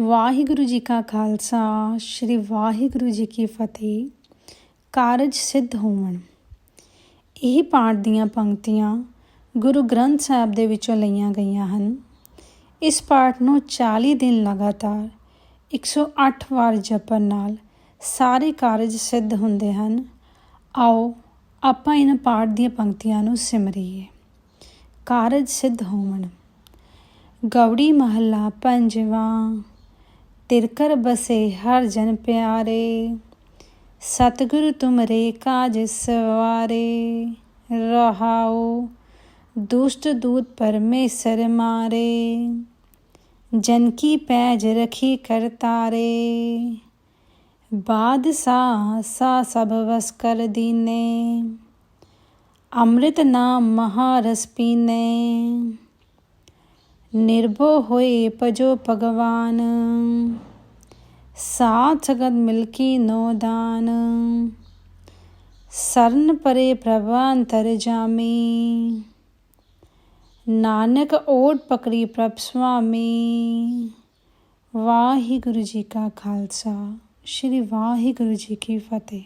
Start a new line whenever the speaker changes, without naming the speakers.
ਵਾਹਿਗੁਰੂ ਜੀ ਕਾ ਖਾਲਸਾ, ਸ੍ਰੀ ਵਾਹਿਗੁਰੂ ਜੀ ਕੀ ਫਤਿਹ। ਕਾਰਜ ਸਿੱਧ ਹੋਵਣ। ਇਹ ਪਾਠ ਦੀਆਂ ਪੰਕਤੀਆਂ ਗੁਰੂ ਗ੍ਰੰਥ ਸਾਹਿਬ ਦੇ ਵਿੱਚੋਂ ਲਈਆਂ ਗਈਆਂ ਹਨ। ਇਸ ਪਾਠ ਨੂੰ 40 ਦਿਨ ਲਗਾਤਾਰ 108 ਵਾਰ ਜਪਣ ਨਾਲ ਸਾਰੇ ਕਾਰਜ ਸਿੱਧ ਹੁੰਦੇ ਹਨ। ਆਓ, ਆਪਾਂ ਇਹਨਾਂ ਪਾਠ ਦੀਆਂ ਪੰਕਤੀਆਂ ਨੂੰ ਸਿਮਰੀਏ। ਕਾਰਜ ਸਿੱਧ ਹੋਵਣ। ਗੌੜੀ ਮਹੱਲਾ ਪੰਜਵਾਂ। ਤਿਰਕਰ ਬਸੇ ਹਰ ਜਨ ਪਿਆਰੇ। ਸਤਿਗੁਰੂ ਤੁਮਰੇ ਕਾਜ ਸਵਾਰੇ। ਰਹਾਉ ਦੁਸ਼ਟ ਦੂਤ ਪਰਮੇਸ਼ਰ ਮਾਰੇ। ਜਨ ਕੀ ਪੈਜ ਰਖੀ ਕਰਤਾਰੇ ਬਾਦਸ਼ਾਹ ਸਾ ਸਭ ਵਸ ਕਰ ਦੀਨੇ। ਅੰਮ੍ਰਿਤ ਨਾਮ ਮਹਾਰਸ ਪੀਨੇ। ਨਿਰਭਉ ਹੋਏ ਭਜੋ ਭਗਵਾਨ। ਸਾਥ ਜਗਤ ਮਿਲਕੀ ਨੋ ਦਾਨ। ਸਰਨ ਪਰੇ ਪ੍ਰਭਾ ਅੰਤਰ ਜਾਮੀ। ਨਾਨਕ ਓਟ ਪਕੜੀ ਪ੍ਰਭ ਸੁਆਮੀ। ਵਾਹਿਗੁਰੂ ਜੀ ਕਾ ਖਾਲਸਾ, ਸ੍ਰੀ ਵਾਹਿਗੁਰੂ ਜੀ ਕੀ ਫਤਿਹ।